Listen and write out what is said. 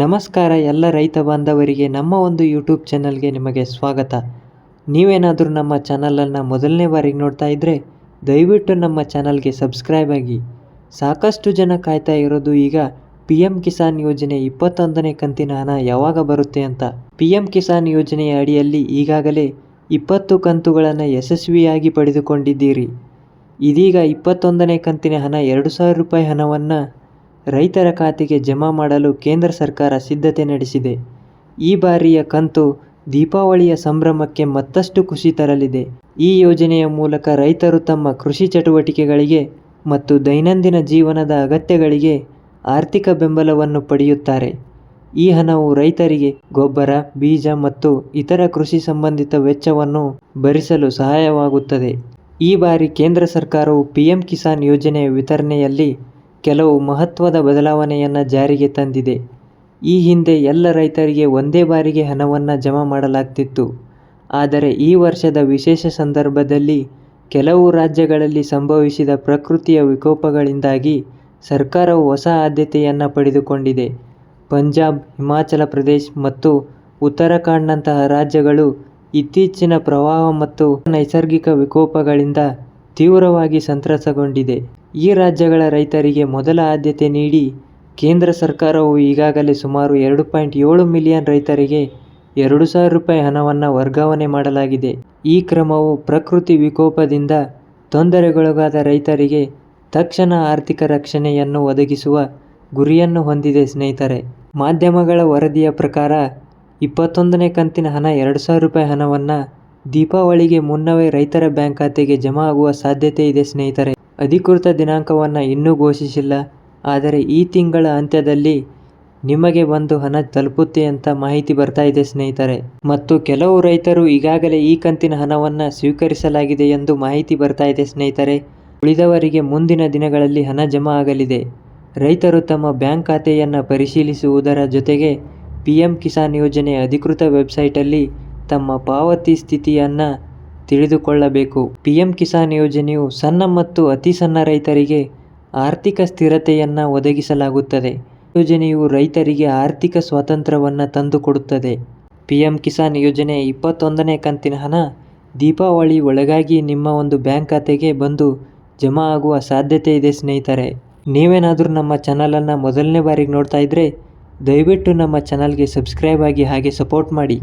ನಮಸ್ಕಾರ ಎಲ್ಲ ರೈತ ಬಾಂಧವರಿಗೆ ನಮ್ಮ ಒಂದು ಯೂಟ್ಯೂಬ್ ಚಾನಲ್ಗೆ ನಿಮಗೆ ಸ್ವಾಗತ. ನೀವೇನಾದರೂ ನಮ್ಮ ಚಾನಲನ್ನು ಮೊದಲನೇ ಬಾರಿಗೆ ನೋಡ್ತಾ ಇದ್ದರೆ ದಯವಿಟ್ಟು ನಮ್ಮ ಚಾನಲ್ಗೆ ಸಬ್ಸ್ಕ್ರೈಬ್ ಆಗಿ. ಸಾಕಷ್ಟು ಜನ ಕಾಯ್ತಾ ಇರೋದು ಈಗ ಪಿ ಎಂ ಕಿಸಾನ್ ಯೋಜನೆ ಇಪ್ಪತ್ತೊಂದನೇ ಕಂತಿನ ಹಣ ಯಾವಾಗ ಬರುತ್ತೆ ಅಂತ. ಪಿ ಎಂ ಕಿಸಾನ್ ಯೋಜನೆಯ ಅಡಿಯಲ್ಲಿ ಈಗಾಗಲೇ ಇಪ್ಪತ್ತು ಕಂತುಗಳನ್ನು ಯಶಸ್ವಿಯಾಗಿ ಪಡೆದುಕೊಂಡಿದ್ದೀರಿ. ಇದೀಗ ಇಪ್ಪತ್ತೊಂದನೇ ಕಂತಿನ ಹಣ ಎರಡು ಸಾವಿರ ರೂಪಾಯಿ ಹಣವನ್ನು ರೈತರ ಖಾತೆಗೆ ಜಮಾ ಮಾಡಲು ಕೇಂದ್ರ ಸರ್ಕಾರ ಸಿದ್ಧತೆ ನಡೆಸಿದೆ. ಈ ಬಾರಿಯ ಕಂತು ದೀಪಾವಳಿಯ ಸಂಭ್ರಮಕ್ಕೆ ಮತ್ತಷ್ಟು ಖುಷಿ ತರಲಿದೆ. ಈ ಯೋಜನೆಯ ಮೂಲಕ ರೈತರು ತಮ್ಮ ಕೃಷಿ ಚಟುವಟಿಕೆಗಳಿಗೆ ಮತ್ತು ದೈನಂದಿನ ಜೀವನದ ಅಗತ್ಯಗಳಿಗೆ ಆರ್ಥಿಕ ಬೆಂಬಲವನ್ನು ಪಡೆಯುತ್ತಾರೆ. ಈ ಹಣವು ರೈತರಿಗೆ ಗೊಬ್ಬರ, ಬೀಜ ಮತ್ತು ಇತರ ಕೃಷಿ ಸಂಬಂಧಿತ ವೆಚ್ಚವನ್ನು ಭರಿಸಲು ಸಹಾಯವಾಗುತ್ತದೆ. ಈ ಬಾರಿ ಕೇಂದ್ರ ಸರ್ಕಾರವು ಪಿ ಎಂ ಕಿಸಾನ್ ಯೋಜನೆಯ ವಿತರಣೆಯಲ್ಲಿ ಕೆಲವು ಮಹತ್ವದ ಬದಲಾವಣೆಯನ್ನು ಜಾರಿಗೆ ತಂದಿದೆ. ಈ ಹಿಂದೆ ಎಲ್ಲ ರೈತರಿಗೆ ಒಂದೇ ಬಾರಿಗೆ ಹಣವನ್ನು ಜಮಾ ಮಾಡಲಾಗ್ತಿತ್ತು. ಆದರೆ ಈ ವರ್ಷದ ವಿಶೇಷ ಸಂದರ್ಭದಲ್ಲಿ ಕೆಲವು ರಾಜ್ಯಗಳಲ್ಲಿ ಸಂಭವಿಸಿದ ಪ್ರಕೃತಿಯ ವಿಕೋಪಗಳಿಂದಾಗಿ ಸರ್ಕಾರವು ಹೊಸ ಆದ್ಯತೆಯನ್ನು ಪಡೆದುಕೊಂಡಿದೆ. ಪಂಜಾಬ್, ಹಿಮಾಚಲ ಪ್ರದೇಶ್ ಮತ್ತು ಉತ್ತರಾಖಂಡ್ನಂತಹ ರಾಜ್ಯಗಳು ಇತ್ತೀಚಿನ ಪ್ರವಾಹ ಮತ್ತು ನೈಸರ್ಗಿಕ ವಿಕೋಪಗಳಿಂದ ತೀವ್ರವಾಗಿ ಸಂತ್ರಸ್ತಗೊಂಡಿದೆ. ಈ ರಾಜ್ಯಗಳ ರೈತರಿಗೆ ಮೊದಲ ಆದ್ಯತೆ ನೀಡಿ ಕೇಂದ್ರ ಸರ್ಕಾರವು ಈಗಾಗಲೇ ಸುಮಾರು ಎರಡು ಪಾಯಿಂಟ್ ಏಳು ಮಿಲಿಯನ್ ರೈತರಿಗೆ ಎರಡು ಸಾವಿರ ರೂಪಾಯಿ ಹಣವನ್ನು ವರ್ಗಾವಣೆ ಮಾಡಲಾಗಿದೆ. ಈ ಕ್ರಮವು ಪ್ರಕೃತಿ ವಿಕೋಪದಿಂದ ತೊಂದರೆಗೊಳಗಾದ ರೈತರಿಗೆ ತಕ್ಷಣ ಆರ್ಥಿಕ ರಕ್ಷಣೆಯನ್ನು ಒದಗಿಸುವ ಗುರಿಯನ್ನು ಹೊಂದಿದೆ ಸ್ನೇಹಿತರೆ. ಮಾಧ್ಯಮಗಳ ವರದಿಯ ಪ್ರಕಾರ ಇಪ್ಪತ್ತೊಂದನೇ ಕಂತಿನ ಹಣ ಎರಡು ಸಾವಿರ ರೂಪಾಯಿ ಹಣವನ್ನು ದೀಪಾವಳಿಗೆ ಮುನ್ನವೇ ರೈತರ ಬ್ಯಾಂಕ್ ಖಾತೆಗೆ ಜಮಾ ಆಗುವ ಸಾಧ್ಯತೆ ಇದೆ ಸ್ನೇಹಿತರೆ. ಅಧಿಕೃತ ದಿನಾಂಕವನ್ನು ಇನ್ನೂ ಘೋಷಿಸಿಲ್ಲ. ಆದರೆ ಈ ತಿಂಗಳ ಅಂತ್ಯದಲ್ಲಿ ನಿಮಗೆ ಬಂದು ಹಣ ತಲುಪುತ್ತೆ ಅಂತ ಮಾಹಿತಿ ಬರ್ತಾ ಇದೆ ಸ್ನೇಹಿತರೆ. ಮತ್ತು ಕೆಲವು ರೈತರು ಈಗಾಗಲೇ ಈ ಕಂತಿನ ಹಣವನ್ನು ಸ್ವೀಕರಿಸಲಾಗಿದೆ ಎಂದು ಮಾಹಿತಿ ಬರ್ತಾ ಇದೆ ಸ್ನೇಹಿತರೆ. ಉಳಿದವರಿಗೆ ಮುಂದಿನ ದಿನಗಳಲ್ಲಿ ಹಣ ಜಮಾ ಆಗಲಿದೆ. ರೈತರು ತಮ್ಮ ಬ್ಯಾಂಕ್ ಖಾತೆಯನ್ನು ಪರಿಶೀಲಿಸುವುದರ ಜೊತೆಗೆ ಪಿ ಎಂ ಕಿಸಾನ್ ಯೋಜನೆ ಅಧಿಕೃತ ವೆಬ್ಸೈಟಲ್ಲಿ ತಮ್ಮ ಪಾವತಿ ಸ್ಥಿತಿಯನ್ನು ತಿಳಿದುಕೊಳ್ಳಬೇಕು. ಪಿಎಂ ಕಿಸಾನ್ ಯೋಜನೆಯು ಸಣ್ಣ ಮತ್ತು ಅತಿ ಸಣ್ಣ ರೈತರಿಗೆ ಆರ್ಥಿಕ ಸ್ಥಿರತೆಯನ್ನು ಒದಗಿಸಲಾಗುತ್ತದೆ. ಯೋಜನೆಯು ರೈತರಿಗೆ ಆರ್ಥಿಕ ಸ್ವಾತಂತ್ರ್ಯವನ್ನು ತಂದುಕೊಡುತ್ತದೆ. ಪಿ ಎಂ ಕಿಸಾನ್ ಯೋಜನೆ ಇಪ್ಪತ್ತೊಂದನೇ ಕಂತಿನ ಹಣ ದೀಪಾವಳಿ ಒಳಗಾಗಿ ನಿಮ್ಮ ಒಂದು ಬ್ಯಾಂಕ್ ಖಾತೆಗೆ ಬಂದು ಜಮಾ ಆಗುವ ಸಾಧ್ಯತೆ ಇದೆ ಸ್ನೇಹಿತರೆ. ನೀವೇನಾದರೂ ನಮ್ಮ ಚಾನಲನ್ನು ಮೊದಲನೇ ಬಾರಿಗೆ ನೋಡ್ತಾ ಇದ್ದರೆ ದಯವಿಟ್ಟು ನಮ್ಮ ಚಾನಲ್ಗೆ ಸಬ್ಸ್ಕ್ರೈಬ್ ಆಗಿ ಹಾಗೆ ಸಪೋರ್ಟ್ ಮಾಡಿ.